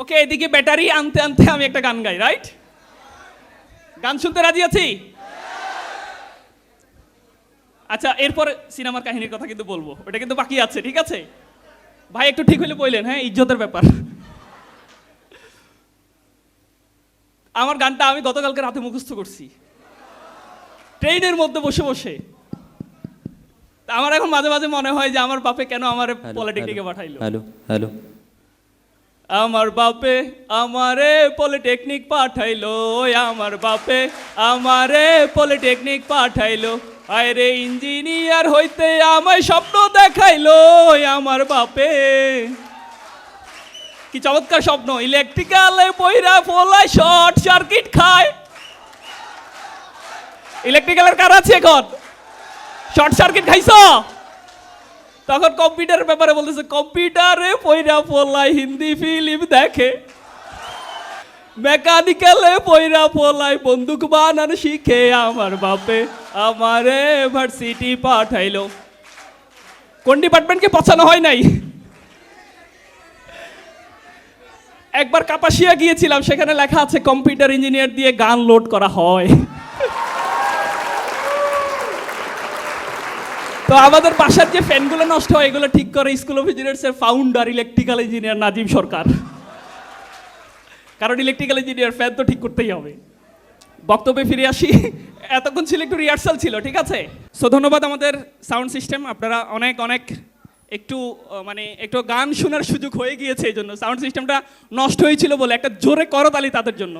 ওকে এদিকে ব্যাটারি আনতে আনতে আমি একটা গান গাই রাইট গান শুনতে রাজি আছি? আচ্ছা এরপর সিনেমার কাহিনীর কথা কিন্তু বলব ওটা কিন্তু বাকি আছে ঠিক আছে? ভাই একটু ঠিক হলে বললেন হ্যাঁ ইজ্জতের ব্যাপার। আমার গানটা আমি গতকালকে রাতে মুখস্থ করছি। ট্রেনের মধ্যে বসে বসে। আমার এখন মাঝে মাঝে মনে হয় যে আমার বাপে কেন আমার পলিটেকনিকে পাঠাইলো। হ্যালো হ্যালো আমার বাপে আমারে পলিটেকনিক পাঠাইলো আমার বাপে আমারে পলিটেকনিক পাঠাইলো। আরে ইঞ্জিনিয়ার হইতে আমায় স্বপ্ন দেখাইলো আমার বাপে। কি চমৎকার স্বপ্ন, ইলেকট্রিক্যালে পইরা ফোলায় শর্ট সার্কিট খায়। ইলেকট্রিক্যালের কার আছে এখন? শর্ট সার্কিট খাইছো? তখন কম্পিউটারের ব্যাপারে বলতেছে কম্পিউটারে পয়রা পোলাই হিন্দি ফিল্ম দেখে। মেকানিক্যালে পয়রা পোলাই বন্দুক বানানো শিখে আমার বাপে। আমারে ভার্সিটি পাঠাইলো। কোন ডিপার্টমেন্টকে পছানো হয় নাই? একবার কাপাসিয়া গিয়েছিলাম, সেখানে লেখা আছে কম্পিউটার ইঞ্জিনিয়ার দিয়ে গান লোড করা হয়। তো আমাদের বাসার যে ফ্যানগুলো নষ্ট হয়, এগুলো ঠিক করে school of ইঞ্জিনিয়ার্সের founder electrical engineer Nazim Sarkar. কারণ ইলেকট্রিক্যাল ইঞ্জিনিয়ার ফ্যান তো ঠিক করতেই হবে। বক্তব্যে ফিরে আসি। এতক্ষণ ছিল একটু রিহার্সাল ছিল, ঠিক আছে? সো ধন্যবাদ আমাদের সাউন্ড সিস্টেম আপনারা অনেক অনেক একটু মানে একটু গান শোনার সুযোগ হয়ে গিয়েছে, এই জন্য সাউন্ড সিস্টেমটা নষ্ট হয়েছিল বলে একটা জোরে করতালি তাদের জন্য।